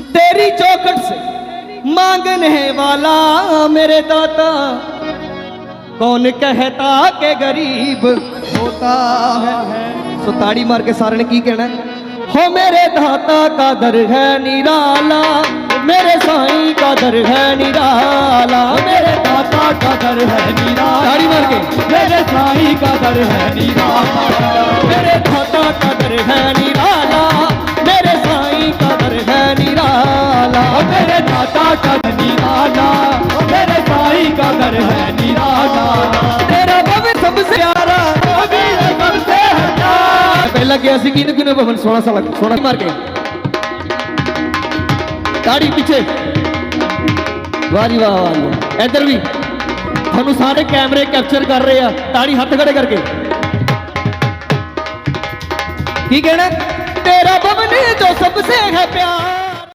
तेरी चौखट से मांगने वाला मेरे दाता। कौन कहता के गरीब होता है? सो ताड़ी मार के सारे ने की कहना है? हो मेरे दाता का दर है निराला, मेरे साईं का दर है निराला। मेरे दाता का दर है निराला, ताड़ी मार के। मेरे साईं का दर है निराला। मेरे दाता का दर है ਮੇਰੇ ਦਾਤਾ ਕਦ ਨਿਰਾਲਾ ਮੇਰੇ ਸਾਈ ਕਦਰ ਹੈ ਨਿਰਾਲਾ ਤੇਰਾ ਭਵਨ ਸਭ ਸਿਆਰਾ ਅਮੀਰ ਕਰ ਤੇ ਹਟਾ ਪਹਿਲਾਂ ਗਿਆ ਸੀ ਕਿਨ ਕਿਨ ਭਵਨ 16 ਸਾਲ 16 ਮਾਰ ਕੇ ਤਾੜੀ ਪਿੱਛੇ ਵਾਰੀ ਵਾਹ ਵਾਹ ਇੱਧਰ ਵੀ ਤੁਹਾਨੂੰ ਸਾਰੇ ਕੈਮਰੇ ਕੈਪਚਰ ਕਰ ਰਹੇ ਆ ਤਾੜੀ ਹੱਥ ਖੜੇ ਕਰਕੇ ਕੀ ਕਹਿਣਾ ਤੇਰਾ ਭਵਨ ਜੋ ਸਭ